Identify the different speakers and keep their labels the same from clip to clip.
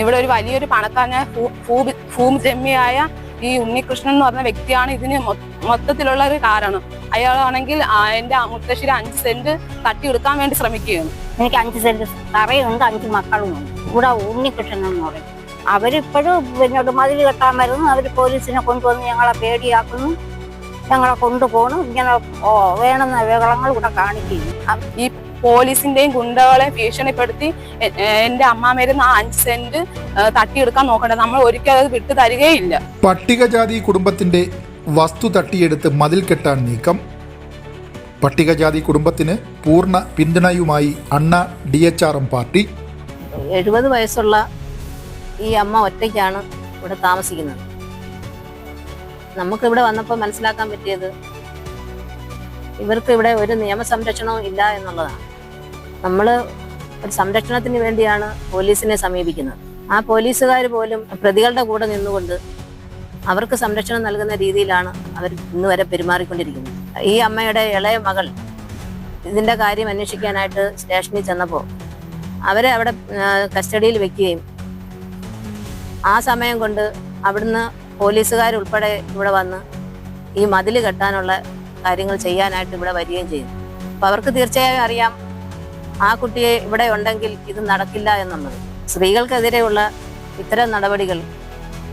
Speaker 1: ഇവിടെ ഒരു വലിയൊരു പണക്കാരനായ ഭൂമി ജമ്മിയായ ഈ ഉണ്ണികൃഷ്ണൻ എന്ന് പറഞ്ഞ വ്യക്തിയാണ് ഇതിന് മൊത്തത്തിലുള്ള ഒരു കാരണം. അയാളാണെങ്കിൽ എന്റെ മുത്തശ്ശിയുടെ അഞ്ച് സെന്റ് തട്ടിയെടുക്കാൻ വേണ്ടി ശ്രമിക്കുകയാണ്.
Speaker 2: എനിക്ക് അഞ്ച് സെന്റ് തറയുണ്ട് അഞ്ച് മക്കളുമുണ്ട്. ഇവിടെ ഉണ്ണികൃഷ്ണൻ എന്ന് പറയും. അവരിപ്പോഴും പിന്നെ മതിൽ കെട്ടാൻ വരുന്നു. അവർ പോലീസിനെ കൊണ്ടുവന്ന് ഞങ്ങളെ പേടിയാക്കുന്നു. ഞങ്ങളെ കൊണ്ടുപോകണം. ഇങ്ങനെ വേണമെന്ന വികളങ്ങൾ ഇവിടെ കാണിക്കുന്നു.
Speaker 1: ഈ പോലീസിന്റെയും ഗുണ്ടകളെ ഭീഷണിപ്പെടുത്തി എന്റെ അമ്മാമേരുന്ന് ആ അഞ്ച് സെന്റ് തട്ടിയെടുക്കാൻ നോക്കണ്ട. നമ്മൾ ഒരിക്കലും അത് വിട്ടു തരികയില്ല.
Speaker 3: പട്ടികജാതി കുടുംബത്തിന്റെ വസ്തു തട്ടിയെടുത്ത് മതിൽ കെട്ടാൻ നീക്കം. പട്ടികജാതി കുടുംബത്തിന് പൂർണ പിന്തുണയുമായി Anna D H R M party.
Speaker 4: എഴുപത് വയസ്സുള്ള ഈ അമ്മ ഒറ്റയ്ക്കാണ് ഇവിടെ താമസിക്കുന്നത്. നമുക്ക് ഇവിടെ വന്നപ്പോൾ മനസ്സിലാക്കാൻ പറ്റിയത് ഇവർക്ക് ഇവിടെ ഒരു നിയമസംരക്ഷണവും ഇല്ല എന്നുള്ളതാണ്. നമ്മൾ ഒരു സംരക്ഷണത്തിന് വേണ്ടിയാണ് പോലീസിനെ സമീപിക്കുന്നത്. ആ പോലീസുകാർ പോലും പ്രതികളുടെ കൂടെ നിന്നുകൊണ്ട് അവർക്ക് സംരക്ഷണം നൽകുന്ന രീതിയിലാണ് അവർ ഇന്ന് വരെ പെരുമാറിക്കൊണ്ടിരിക്കുന്നത്. ഈ അമ്മയുടെ ഇളയ മകൾ ഇതിന്റെ കാര്യം അന്വേഷിക്കാനായിട്ട് സ്റ്റേഷനിൽ ചെന്നപ്പോൾ അവരെ അവിടെ കസ്റ്റഡിയിൽ വെക്കുകയും ആ സമയം കൊണ്ട് അവിടുന്ന് പോലീസുകാരുൾപ്പെടെ ഇവിടെ വന്ന് ഈ മതിൽ കെട്ടാനുള്ള കാര്യങ്ങൾ ചെയ്യാനായിട്ട് ഇവിടെ വരികയും ചെയ്തു. അപ്പോൾ അവർക്ക് തീർച്ചയായും അറിയാം ആ കുട്ടിയെ ഇവിടെ ഉണ്ടെങ്കിൽ ഇത് നടക്കില്ല എന്നുള്ളത്. സ്ത്രീകൾക്കെതിരെയുള്ള ഇത്തരം നടപടികൾ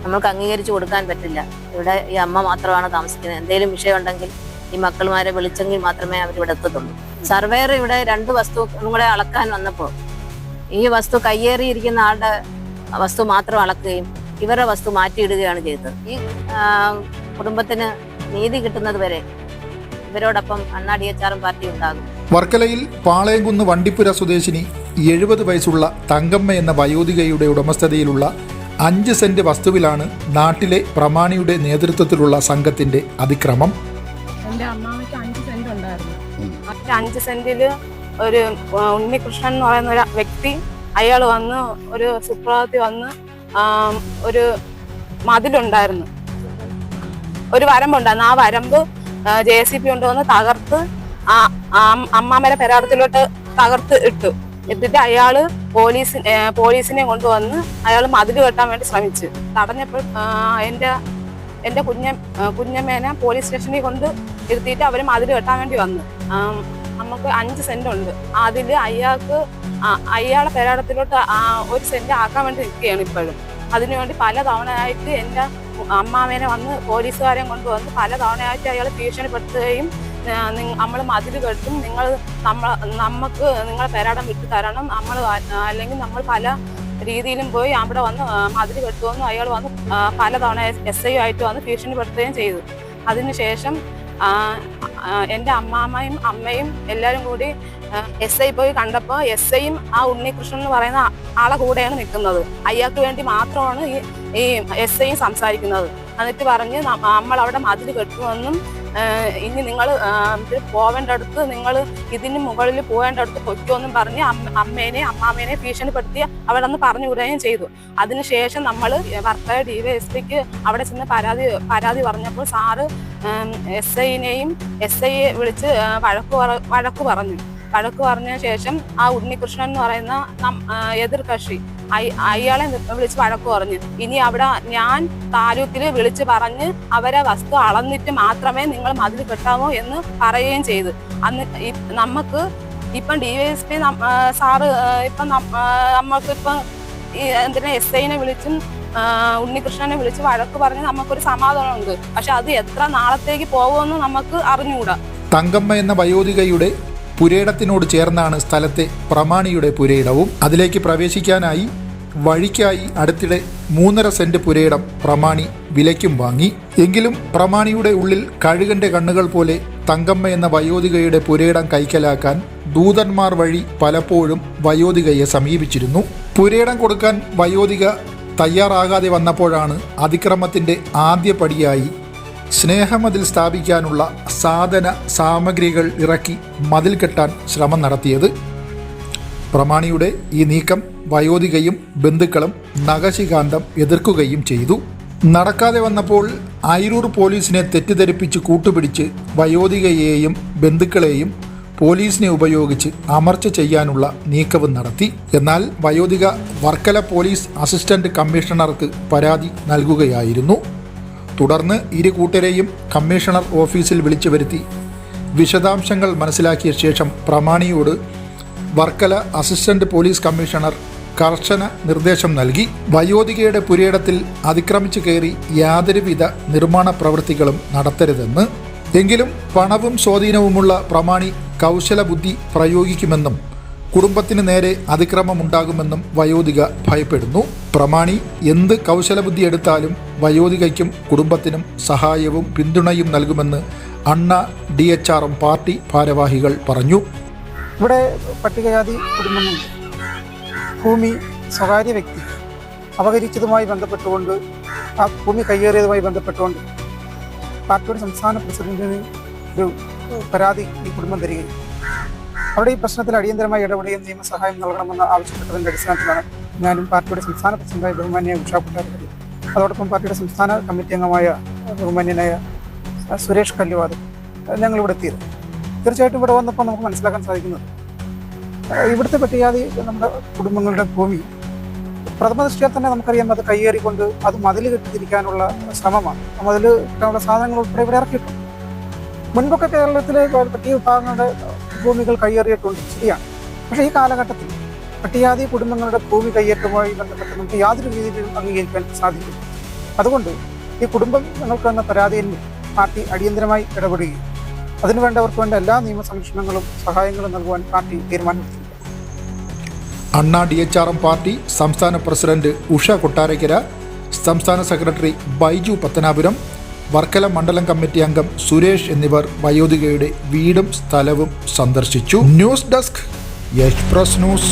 Speaker 4: നമ്മൾക്ക് അംഗീകരിച്ചു കൊടുക്കാൻ പറ്റില്ല. ഇവിടെ ഈ അമ്മ മാത്രമാണ് താമസിക്കുന്നത്. എന്തെങ്കിലും വിഷയമുണ്ടെങ്കിൽ ഈ മക്കൾമാരെ വിളിച്ചെങ്കിൽ മാത്രമേ അവരിവിടെ എത്തത്തുള്ളൂ. സർവേയർ ഇവിടെ രണ്ട് വസ്തു കൂടെ അളക്കാൻ വന്നപ്പോൾ ഈ വസ്തു കയ്യേറിയിരിക്കുന്ന ആളുടെ വസ്തു മാത്രം അളക്കുകയും ഇവരുടെ വസ്തു മാറ്റിയിടുകയാണ് ചെയ്തത്. ഈ കുടുംബത്തിന് നീതി കിട്ടുന്നത് വരെ ഇവരോടൊപ്പം അണ്ണാ ഡി എച്ച് ആറും പാർട്ടി ഉണ്ടാകും.
Speaker 3: വർക്കലയിൽ പാളയംകുന്ന് വണ്ടിപ്പുര സ്വദേശിനി എഴുപത് വയസ്സുള്ള തങ്കമ്മ എന്ന വയോധികയുടെ ഉടമസ്ഥതയിലുള്ള അഞ്ച് സെന്റ് വസ്തുവിലാണ് നാട്ടിലെ പ്രമാണിയുടെ നേതൃത്വത്തിലുള്ള സംഘത്തിന്റെ അതിക്രമം.
Speaker 1: എന്റെ അഞ്ച് സെന്റ് ഉണ്ടായിരുന്നു. അഞ്ച് സെന്റിൽ ഒരു ഉണ്ണികൃഷ്ണൻ എന്ന് പറയുന്ന ഒരു വ്യക്തി അയാൾ വന്ന് ഒരു സുപ്രഭാതത്തിൽ വന്ന് ഒരു മതിലുണ്ടായിരുന്നു. ഒരു വരമ്പുണ്ടായിരുന്നു. ആ വരമ്പ് ജെ സി പി കൊണ്ടുവന്ന് തകർത്ത് ആ അമ്മാമ്മയുടെ പരാതത്തിലോട്ട് തകർത്ത് ഇട്ടു. എന്നിട്ട് അയാൾ പോലീസ് പോലീസിനെ കൊണ്ടുവന്ന് അയാൾ മതിൽ കെട്ടാൻ വേണ്ടി ശ്രമിച്ചു. തടഞ്ഞപ്പോൾ എന്റെ എന്റെ കുഞ്ഞ കുഞ്ഞമ്മേന പോലീസ് സ്റ്റേഷനിൽ കൊണ്ട് ഇരുത്തിയിട്ട് അവർ മതിൽ കെട്ടാൻ വേണ്ടി വന്നു. നമുക്ക് അഞ്ച് സെന്റ് ഉണ്ട്. അതിൽ അയാൾക്ക് അയാളെ പെരാടത്തിലോട്ട് ഒരു സെന്റ് ആക്കാൻ വേണ്ടി നിൽക്കുകയാണ് ഇപ്പോഴും. അതിനുവേണ്ടി പല തവണയായിട്ട് എന്റെ അമ്മാമേനെ വന്ന് പോലീസുകാരെ കൊണ്ടുവന്ന് പല തവണയായിട്ട് അയാൾ ഭീഷണിപ്പെടുത്തുകയും നമ്മൾ മതിൽ കെട്ടും. നിങ്ങൾ നമ്മ നമുക്ക് നിങ്ങളെ പേരാടം വിട്ടു തരണം. നമ്മൾ അല്ലെങ്കിൽ നമ്മൾ പല രീതിയിലും പോയി അവിടെ വന്ന് മതിൽ കെട്ടുമെന്നും അയാൾ വന്ന് പലതവണ പല തവണ എസ് ഐ ആയിട്ട് വന്ന് ഭീഷണിപ്പെടുത്തുകയും ചെയ്തു. അതിനുശേഷം എന്റെ അമ്മാമ്മയും അമ്മയും എല്ലാവരും കൂടി എസ് ഐ പോയി കണ്ടപ്പോൾ എസ് ഐയും ആ ഉണ്ണികൃഷ്ണൻ എന്ന് പറയുന്ന ആളെ കൂടെയാണ് നിൽക്കുന്നത്. അയാൾക്ക് വേണ്ടി മാത്രമാണ് ഈ എസ് ഐയും സംസാരിക്കുന്നത്. എന്നിട്ട് പറഞ്ഞ് നമ്മൾ അവിടെ മതിൽ കെട്ടുമെന്നും ഇനി നിങ്ങൾ പോവേണ്ട അടുത്ത് നിങ്ങൾ ഇതിന് മുകളിൽ പോവേണ്ട അടുത്ത് പൊയ്ക്കോന്നും പറഞ്ഞ് അമ്മ അമ്മേനെ അമ്മാമേനെ ഭീഷണിപ്പെടുത്തി അവിടെ നിന്ന് പറഞ്ഞു വിടുകയും ചെയ്തു. അതിനുശേഷം നമ്മൾ വർത്തക ഡി വൈ എസ് പിക്ക് അവിടെ ചെന്ന് പരാതി പരാതി പറഞ്ഞപ്പോൾ സാറ് എസ് ഐനെയും എസ് ഐയെ വിളിച്ച് വഴക്ക് വഴക്ക് പറഞ്ഞു. വഴക്ക് പറഞ്ഞ ശേഷം ആ ഉണ്ണികൃഷ്ണൻ എന്ന് പറയുന്ന എതിർ കക്ഷി അയ- അയാളെ വിളിച്ച് വഴക്ക് പറഞ്ഞു. ഇനി അവിടെ ഞാൻ താലൂക്കിൽ വിളിച്ച് പറഞ്ഞ് അവരെ വസ്തു അളന്നിട്ട് മാത്രമേ നിങ്ങൾ മതിൽ കെട്ടാമോ എന്ന് പറയുകയും ചെയ്തു. അന്ന് നമുക്ക് ഇപ്പം D Y S P sir ഇപ്പം നം- ആ, നമ്മൾക്ക് ഇപ്പം ഈ എന്തിനാ എസ് ഐനെ വിളിച്ചും ഉണ്ണികൃഷ്ണനെ വിളിച്ച് വഴക്ക് പറഞ്ഞ് നമുക്കൊരു സമാധാനമുണ്ട്. പക്ഷെ അത് എത്ര നാളത്തേക്ക് പോകുമെന്ന് നമുക്ക് അറിഞ്ഞുകൂടാ.
Speaker 3: തങ്കമ്മ എന്ന വയോധികയുടെ പുരയിടത്തിനോട് ചേർന്നാണ് സ്ഥലത്തെ പ്രമാണിയുടെ പുരയിടവും. അതിലേക്ക് പ്രവേശിക്കാനായി വഴിക്കായി അടുത്തിടെ മൂന്നര സെന്റ് പുരയിടം പ്രമാണി വിലയ്ക്കും വാങ്ങി. എങ്കിലും പ്രമാണിയുടെ ഉള്ളിൽ കഴുകന്റെ കണ്ണുകൾ പോലെ തങ്കമ്മ എന്ന വയോധികയുടെ പുരയിടം കൈക്കലാക്കാൻ ദൂതന്മാർ വഴി പലപ്പോഴും വയോധികയെ സമീപിച്ചിരുന്നു. പുരയിടം കൊടുക്കാൻ വയോധിക തയ്യാറാകാതെ വന്നപ്പോഴാണ് അതിക്രമത്തിന്റെ ആദ്യ പടിയായി സ്നേഹമതിൽ സ്ഥാപിക്കാനുള്ള സാധന സാമഗ്രികൾ ഇറക്കി മതിൽ കെട്ടാൻ ശ്രമം നടത്തിയത് പ്രമാണിയുടെ ഈ നീക്കം വയോധികയും ബന്ധുക്കളും നഖശികാന്തം എതിർക്കുകയും ചെയ്തു. നടക്കാതെ വന്നപ്പോൾ ആയിരൂർ പോലീസിനെ തെറ്റിദ്ധരിപ്പിച്ച് കൂട്ടുപിടിച്ച് വയോധികയെയും ബന്ധുക്കളെയും പോലീസിനെ ഉപയോഗിച്ച് അമർച്ച ചെയ്യാനുള്ള നീക്കവും നടത്തി. എന്നാൽ വയോധിക വർക്കല പോലീസ് അസിസ്റ്റന്റ് കമ്മീഷണർക്ക് പരാതി നൽകുകയായിരുന്നു. തുടർന്ന് ഇരു കൂട്ടരെയും കമ്മീഷണർ ഓഫീസിൽ വിളിച്ചു വരുത്തി. വിശദാംശങ്ങൾ മനസ്സിലാക്കിയ ശേഷം പ്രമാണിയോട് വർക്കല അസിസ്റ്റന്റ് പോലീസ് കമ്മീഷണർ കർശന നിർദ്ദേശം നൽകി. വയോധികയുടെ പുരയിടത്തിൽ അതിക്രമിച്ചു കയറി യാതൊരുവിധ നിർമ്മാണ പ്രവൃത്തികളും നടത്തരുതെന്ന്. എങ്കിലും പണവും സ്വാധീനവുമുള്ള പ്രമാണി കൗശലബുദ്ധി പ്രയോഗിക്കുമെന്നും കുടുംബത്തിന് നേരെ അതിക്രമമുണ്ടാകുമെന്നും വയോധിക ഭയപ്പെടുന്നു. പ്രമാണി എന്ത് കൗശലബുദ്ധി എടുത്താലും വയോധികയ്ക്കും കുടുംബത്തിനും സഹായവും പിന്തുണയും നൽകുമെന്ന് Anna D H R M party ഭാരവാഹികൾ പറഞ്ഞു.
Speaker 5: ഇവിടെ പട്ടികജാതി കുടുംബങ്ങളുണ്ട് ഭൂമി സ്വകാര്യ വ്യക്തി അപഹരിച്ചതുമായി ബന്ധപ്പെട്ടുകൊണ്ട് ആ ഭൂമി കയ്യേറിയതുമായി ബന്ധപ്പെട്ടുകൊണ്ട് പാർട്ടിയുടെ സംസ്ഥാന പ്രസിഡന്റിന് ഒരു പരാതി ഈ കുടുംബം തരികയും അവിടെ ഈ പ്രശ്നത്തിൽ അടിയന്തരമായി ഇടപെടുകയും നിയമസഹായം നൽകണമെന്ന് ആവശ്യപ്പെട്ടതിന്റെ അടിസ്ഥാനത്തിലാണ് ഞാനും പാർട്ടിയുടെ സംസ്ഥാന പ്രസിഡന്റായ ബഹുമാന്യ ഉഷാ കുട്ടാരി അതോടൊപ്പം പാർട്ടിയുടെ സംസ്ഥാന കമ്മിറ്റി അംഗമായ ബഹുമാന്യനായ സുരേഷ് കല്ലുവാദ് ഞങ്ങളിവിടെ എത്തിയത്. തീർച്ചയായിട്ടും ഇവിടെ വന്നപ്പോൾ നമുക്ക് മനസ്സിലാക്കാൻ സാധിക്കുന്നത് ഇവിടുത്തെ പറ്റിയാതി നമ്മുടെ കുടുംബങ്ങളുടെ ഭൂമി. പ്രഥമ ദൃഷ്ടിയാൽ തന്നെ നമുക്കറിയാം അത് കൈയേറിക്കൊണ്ട് അത് മതിൽ കെട്ടിത്തിരിക്കാനുള്ള ശ്രമമാണ്. മതിൽ കിട്ടാനുള്ള സാധനങ്ങൾ ഉൾപ്പെടെ ഇവിടെ ഇറക്കിയിട്ടുണ്ട്. മുൻപൊക്കെ കേരളത്തിലെ പട്ടിക വിഭാഗങ്ങളുടെ ഭൂമികൾ കൈയേറിയിട്ടുണ്ട് ശരിയാണ്. പക്ഷേ ഈ കാലഘട്ടത്തിൽ പട്ടികജാതി കുടുംബങ്ങളുടെ ഭൂമി കയ്യേറ്റവുമായി ബന്ധപ്പെട്ട് നമുക്ക് യാതൊരു രീതിയിലും അംഗീകരിക്കാൻ സാധിക്കും അതുകൊണ്ട് ഈ കുടുംബം ഞങ്ങൾക്ക് തന്ന പരാതിയിൽ പാർട്ടി അടിയന്തരമായി ഇടപെടുകയും അതിനുവേണ്ടവർക്ക് വേണ്ട എല്ലാ നിയമ സംരക്ഷണങ്ങളും സഹായങ്ങളും നൽകുവാൻ പാർട്ടി തീരുമാനമെടുത്തു.
Speaker 3: Anna D H R M party സംസ്ഥാന പ്രസിഡന്റ് ഉഷ കൊട്ടാരക്കര സംസ്ഥാന സെക്രട്ടറി ബൈജു പത്തനാപുരം വർക്കല മണ്ഡലം കമ്മിറ്റി അംഗം സുരേഷ് എന്നിവർ വയോധികയുടെ വീടും സ്ഥലവും സന്ദർശിച്ചു. News desk express news